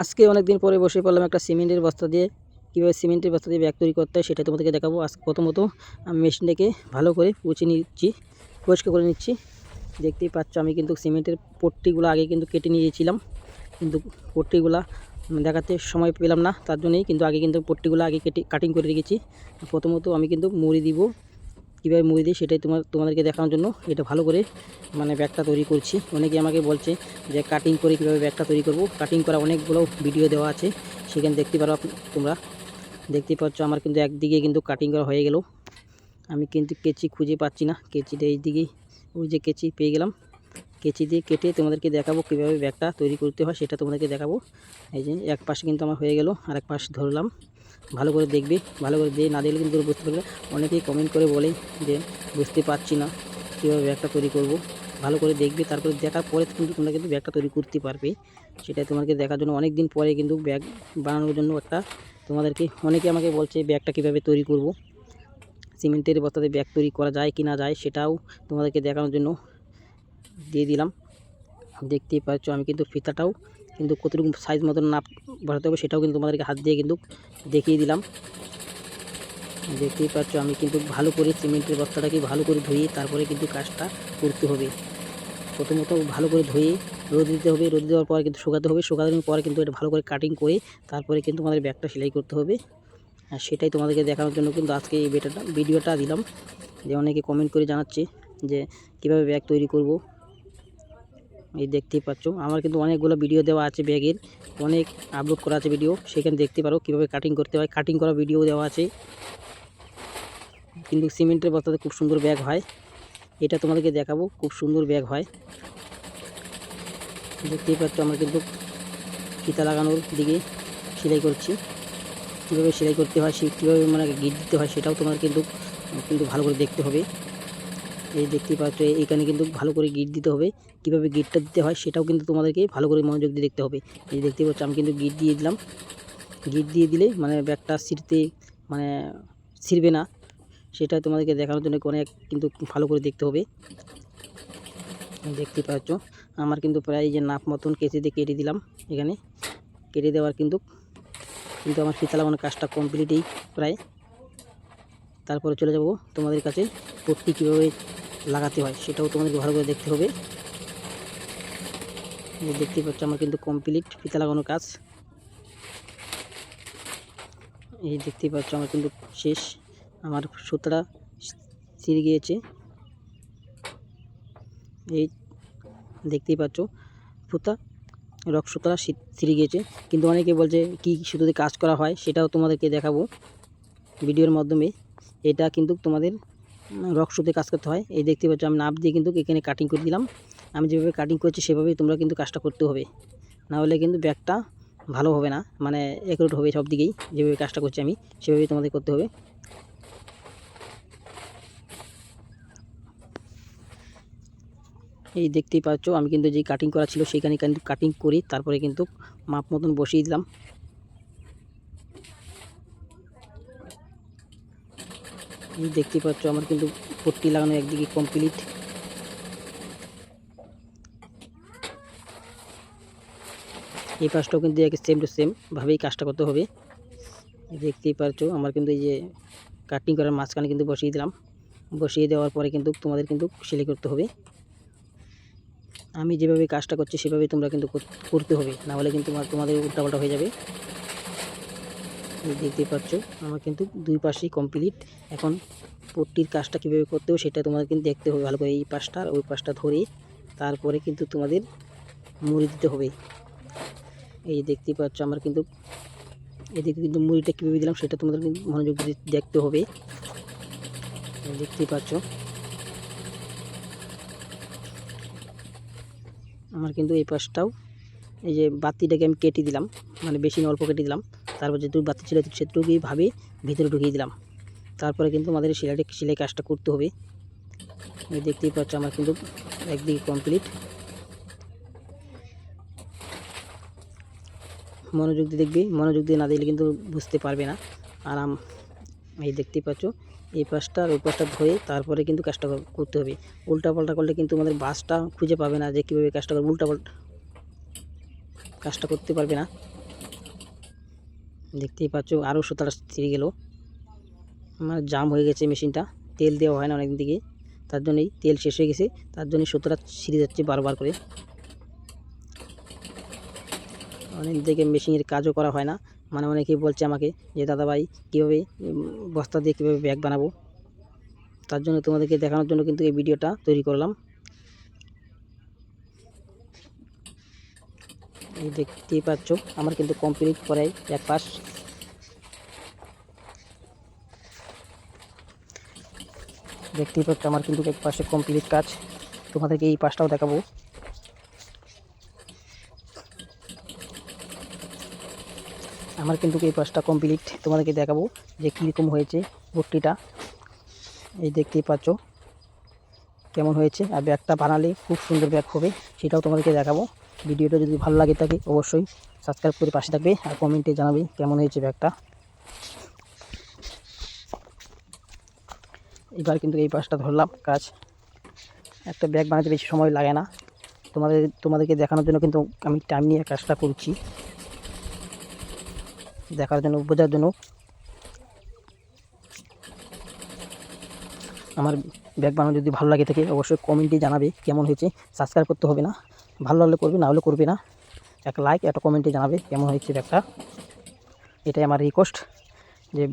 আজকে অনেক দিন পরে বসে পড়লাম একটা সিমেন্টের বস্তা দিয়ে। কীভাবে সিমেন্টের বস্তা দিয়ে ব্যাগ তৈরি করতে হয় সেটা তোমাদেরকে দেখাবো। আজ প্রথমত আমি মেশিনটাকে ভালো করে পুছে নিচ্ছি, পরিষ্কার করে নিচ্ছি। দেখতেই পাচ্ছ আমি কিন্তু সিমেন্টের পট্টিগুলো আগে কিন্তু কেটে নিয়েছিলাম, কিন্তু পট্টিগুলা দেখাতে সময় পেলাম না, তার জন্যই কিন্তু আগে কিন্তু পট্টিগুলো আগে কেটে কাটিং করে রেখেছি। প্রথমত আমি কিন্তু মুড়ি দিব কীভাবে মুড়ি দিই সেটাই তোমার, তোমাদেরকে দেখানোর জন্য। এটা ভালো করে মানে ব্যাগটা তৈরি করছি। অনেকে আমাকে বলছে যে কাটিং করে কীভাবে ব্যাগটা তৈরি করব। কাটিং করা অনেকগুলো ভিডিও দেওয়া আছে। সেখানে দেখতে পারো তোমরা। দেখতে পাচ্ছ আমার কিন্তু একদিকে কিন্তু কাটিং করা হয়ে গেল। আমি কিন্তু কেচি খুঁজে পাচ্ছি না। কেচিটা এই দিকেই, ওই যে কেচি পেয়ে গেলাম। কেচি দিয়ে কেটে তোমাদেরকে দেখাবো কীভাবে ব্যাগটা তৈরি করতে হয় সেটা তোমাদেরকে দেখাবো। এই যে এক পাশে কিন্তু আমার হয়ে গেল আর এক পাশ ধরলাম। ভালো করে দেখবে, ভালো করে দিয়ে না দেখলে কিন্তু বুঝতে পারবে। অনেকেই কমেন্ট করে বলে যে, বুঝতে পারছি না, কীভাবে ব্যাগটা তৈরি করব? ভালো করে দেখবে, তারপরে দেখার পরে কিন্তু তোমরা কিন্তু ব্যাগটা তৈরি করতে পারবে। সেটা তোমাকে দেখার জন্য অনেক দিন পরে কিন্তু ব্যাগ বানানোর জন্য একটা তোমাদেরকে, অনেকে আমাকে বলছে, ব্যাগটা কীভাবে তৈরি করব? সিমেন্টের বস্তাতে ব্যাগ তৈরি করা যায় কি না যায়, সেটাও তোমাদেরকে দেখানোর জন্য দিয়ে দিলাম। দেখতেই পাচ্ছ, আমি কিন্তু ফিতাটাও কিন্তু কতটুকু সাইজ মতন নাপ বসাতে হবে সেটাও কিন্তু তোমাদেরকে হাত দিয়ে কিন্তু দেখিয়ে দিলাম। দেখতেই পাচ্ছ আমি কিন্তু ভালো করে সিমেন্টের বস্তাটাকে ভালো করে ধুয়ে তারপরে কিন্তু কাজটা করতে হবে। প্রথমত ভালো করে ধুয়ে রোদ দিতে হবে, রোদ দেওয়ার পর কিন্তু শুকাতে হবে, শুকানোর পরে কিন্তু এটা ভালো করে কাটিং করে তারপরে কিন্তু আমাদের ব্যাগটা সেলাই করতে হবে। আর সেটাই তোমাদেরকে দেখানোর জন্য কিন্তু আজকে এই ভিডিওটা দিলাম। যে অনেকে কমেন্ট করে জানাচ্ছে যে কীভাবে ব্যাগ তৈরি করব। এই দেখতেই পাচ্ছ। আমার কিন্তু অনেকগুলো ভিডিও দেওয়া আছে ব্যাগের। অনেক আপলোড করা আছে ভিডিও সেখানে দেখতে পারো কীভাবে কাটিং করতে হয়। কাটিং করা ভিডিও দেওয়া আছে। কিন্তু সিমেন্টের বস্তাতে খুব সুন্দর ব্যাগ হয়। এটা তোমাদেরকে দেখাবো। খুব সুন্দর ব্যাগ হয়। দেখতেই পাচ্ছ আমরা কিন্তু ফিতা লাগানোর দিকে সেলাই করছি। কীভাবে সেলাই করতে হয়, সে কীভাবে মানে গিট দিতে হয়, সেটাও তোমার কিন্তু কিন্তু ভালো করে দেখতে হবে। এই দেখতে পাচ্ছ এইখানে কিন্তু ভালো করে গিট দিতে হবে। কীভাবে গিটটা দিতে হয় সেটাও কিন্তু তোমাদেরকে ভালো করে মনোযোগ দিয়ে দেখতে হবে। এই দেখতে পাচ্ছ, আমি কিন্তু গিট দিয়ে দিলাম। গিট দিয়ে দিলে মানে ব্যাগটা ছিঁড়তে মানে ছিঁড়বে না। সেটা তোমাদেরকে দেখানোর জন্য অনেক কিন্তু ভালো করে দেখতে হবে। দেখতে পাচ্ছ, আমার কিন্তু প্রায় যে নাপ মতন কেচে দিয়ে কেটে দিলাম এখানে। কেটে দেওয়ার কিন্তু কিন্তু আমার ফিতা লাগানোর কাজটা কমপ্লিটই প্রায়। তারপরে চলে যাব তোমাদের কাছে পট্টি কীভাবে লাগাতে হয়, সেটাও তোমাদেরকে ভালো করে দেখতে হবে। এই দেখতে পাচ্ছ আমার কিন্তু কমপ্লিট ফিতা লাগানোর কাজ। এই দেখতেই পাচ্ছ আমার কিন্তু শেষ। আমার সুতরা ছিঁড়ে গিয়েছে। এই দেখতেই পাচ্ছ সুতা, রক সুতরা ছিঁড়ে গিয়েছে। কিন্তু অনেকে বলছে কি সুতোতে কাজ করা হয়, সেটাও তোমাদেরকে দেখাবো। ভিডিওর মাধ্যমে। এটা কিন্তু তোমাদের উম, রক সুতে কাজ করতে হয়। এই দেখতে পাচ্ছ আমি নাপ দিয়ে কিন্তু এখানে কাটিং করে দিলাম। আমি যেভাবে কাটিং করছি সেভাবেই তোমরা কিন্তু কাজটা করতে হবে। না হলে কিন্তু ব্যাগটা ভালো হবে না মানে একরোট হবে সব দিকেই। যেভাবে কাজটা করছি আমি সেভাবেই তোমাদের করতে হবে। এই দেখতেই পাচ্ছ আমি কিন্তু যেই কাটিং করা ছিল সেইখানে কিন্তু কাটিং করি তারপরে কিন্তু মাপ মতন বসিয়ে দিলাম। এই দেখতেই পাচ্ছ? আমার কিন্তু পট্টি লাগানো একদিকে কমপ্লিট এই পাশটাও কিন্তু এক সেম টু সেম ভাবেই কাজটা করতে হবে। দেখতেই পাচ্ছ আমার কিন্তু এই যে কাটিং করার মাঝখানে কিন্তু বসিয়ে দিলাম। বসিয়ে দেওয়ার পরে কিন্তু তোমাদের কিন্তু সেলাই করতে হবে। আমি যেভাবে কাজটা করছি, সেভাবে তোমরা কিন্তু করতে হবে। না হলে কিন্তু তোমাদের উল্টাপাল্টা হয়ে যাবে। এই দেখতেই পাচ্ছ, আমার কিন্তু দুই পাশেই কমপ্লিট এখন পট্টির কাজটা কীভাবে করতে হবে সেটা তোমাদের কিন্তু দেখতে হবে, ভালো করে এই পাশটা আর ওই পাশটা ধরে তারপরে কিন্তু তোমাদের মুড়ি দিতে হবে। এই দেখতেই পাচ্ছ, আমার কিন্তু এদিকে কিন্তু মুড়িটা কীভাবে দিলাম সেটা তোমাদের মনোযোগ দেখতে হবে। এই দেখতেই পাচ্ছ। আমার কিন্তু এই পাশটাও এই যে বাতিটাকে আমি কেটে দিলাম মানে বেশি অল্প কেটে দিলাম। তারপর যেটুকু বাতি ছিল সেটুকুই ভাবে ভিতরে ঢুকিয়ে দিলাম। তারপরে কিন্তু আমাদের সেলাইটা, সেলাই কাজটা করতে হবে। এই দেখতেই পাচ্ছ আমার কিন্তু একদিকে কমপ্লিট মনোযোগ দিয়ে দেখবি, মনোযোগ দিয়ে না দিলে কিন্তু বুঝতে পারবে না। আরাম, এই দেখতেই পাচ্ছ, এই পাশটা আর ওই পাশটা ধরে তারপরে কিন্তু কাজটা করতে হবে। উল্টা পাল্টা করলে কিন্তু আমাদের বাসটা খুঁজে পাবে না যে কীভাবে কাজটা করবে উল্টা পাল্টা কাজটা করতে পারবে না। দেখতেই পাচ্ছ আরও সুতাটা ছিঁড়ে গেল। আমার জাম হয়ে গেছে মেশিনটা, তেল দেওয়া হয় না অনেক দিকে তার জন্যই তেল শেষ হয়ে গেছে, তার জন্যই সুতোটা ছিঁড়ে যাচ্ছে বারবার করে। অনেক দিকে মেশিনের কাজও করা হয় না। মানে অনেকেই বলছে আমাকে যে দাদা ভাই কীভাবে, বস্তা দিয়ে কীভাবে ব্যাগ বানাবো? তার জন্য তোমাদেরকে দেখানোর জন্য কিন্তু এই ভিডিওটা তৈরি করলাম। এই দেখতেই পাচ্ছ, আমার কিন্তু কমপ্লিট করাই এক পাশ। দেখতেই পাচ্ছ, আমার কিন্তু এক পাশে কমপ্লিট কাজ। তোমাদেরকে এই পাশটাও দেখাবো। আমার কিন্তু এই পাশটা কমপ্লিট তোমাদেরকে দেখাবো যে কীরকম হয়েছে ভর্তিটা। এই দেখতেই পাচ্ছ, কেমন হয়েছে। আর ব্যাগটা বানালে খুব সুন্দর ব্যাগ হবে, সেটাও তোমাদেরকে দেখাবো। ভিডিওটা যদি ভালো লাগে থাকে, অবশ্যই সাবস্ক্রাইব করে পাশে থাকবে আর কমেন্টে জানাবে কেমন হয়েছে ব্যাগটা। এবার কিন্তু এই পাশটা ধরলাম কাজ। একটা ব্যাগ বানাতে বেশি সময় লাগে না। তোমাদের, তোমাদেরকে দেখানোর জন্য কিন্তু আমি টাইম নিয়ে কাজটা করছি। দেখার জন্য, বোঝার জন্য আমার ব্যাগ বানানো যদি ভালো লাগে থাকে, অবশ্যই কমেন্টে জানাবে কেমন হয়েছে। সাবস্ক্রাইব করতে হবে না। ভালো লাগলে করবে, না হলে করবে না। একটা লাইক একটা কমেন্টে জানাবে কেমন হয়েছে ব্যাগটা। এটাই আমার রিকোয়েস্ট যে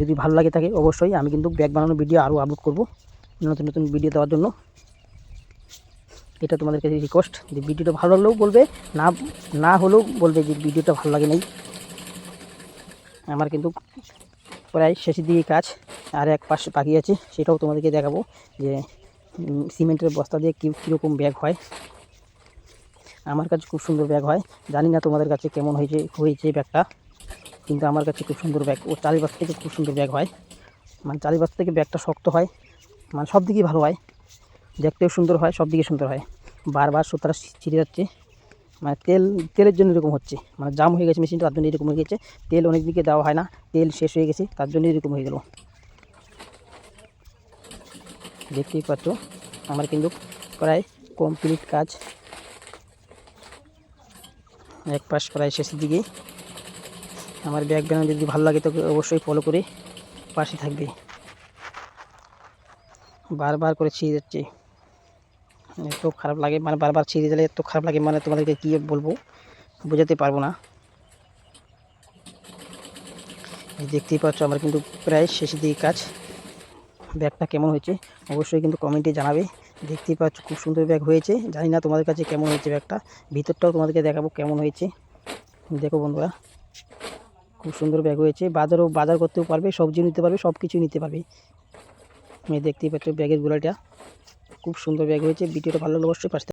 যদি ভালো লাগে থাকে, অবশ্যই আমি কিন্তু ব্যাগ বানানোর ভিডিও আরও আপলোড করব নতুন নতুন ভিডিও দেওয়ার জন্য। এটা তোমাদের কাছে রিকোয়েস্ট যে ভিডিওটা ভালো লাগলেও বলবে, না না হলেও বলবে যে ভিডিওটা ভালো লাগে নাই। আমার কিন্তু প্রায় শেষের দিকে কাজ, আর এক পাশে বাকি আছে, সেটাও তোমাদেরকে দেখাবো যে সিমেন্টের বস্তা দিয়ে কী, কীরকম ব্যাগ হয়। আমার কাছে খুব সুন্দর ব্যাগ হয়। জানি না তোমাদের কাছে কেমন হয়েছে হয়েছে ব্যাগটা, কিন্তু আমার কাছে খুব সুন্দর ব্যাগ, ও চারি বস্তা থেকে খুব সুন্দর ব্যাগ হয়। মানে চারি বস্তা থেকে ব্যাগটা শক্ত হয় মানে সব দিকেই ভালো হয়। দেখতেও সুন্দর হয় সব দিকে সুন্দর হয়। বারবার সুতারা ছিঁড়ে যাচ্ছে। মানে তেল, তেলের জন্য এরকম হচ্ছে। মানে জাম হয়ে গেছে মেশিনটা, তার জন্য এরকম হয়ে গেছে। তেল অনেক দিকে দেওয়া হয় না, তেল শেষ হয়ে গেছে, তার জন্য এরকম হয়ে গেল। দেখতেই পাচ্ছ, আমার কিন্তু প্রায় কমপ্লিট কাজ। এক পাশ প্রায় শেষের দিকে। আমার ব্যাগ বানানো যদি ভালো লাগে তো অবশ্যই ফলো করে পাশে থাকবে। বারবার করে ছিঁড়ে যাচ্ছে। এত খারাপ লাগে মানে বারবার ছিঁড়ে গেলে এত খারাপ লাগে মানে তোমাদেরকে কী বলব? বোঝাতে পারব না। দেখতেই পাচ্ছ আমার কিন্তু প্রায় শেষের দিকে কাজ। ব্যাগটা কেমন হয়েছে? অবশ্যই কিন্তু কমেন্টে জানাবে। দেখতেই পাচ্ছ খুব সুন্দর ব্যাগ হয়েছে। জানি না তোমাদের কাছে কেমন হয়েছে ব্যাগটা। ভিতরটাও তোমাদেরকে দেখাবো কেমন হয়েছে। দেখো বন্ধুরা, খুব সুন্দর ব্যাগ হয়েছে। বাজারও, বাজার করতেও পারবে, সবজি নিতে পারবে সব কিছু নিতে পারবে। আমি দেখতেই পাচ্ছ ব্যাগের গোড়াটা খুব সুন্দর ব্যাগ হয়েছে ভিডিওটা ভালো লাগলে অবশ্যই পাশে।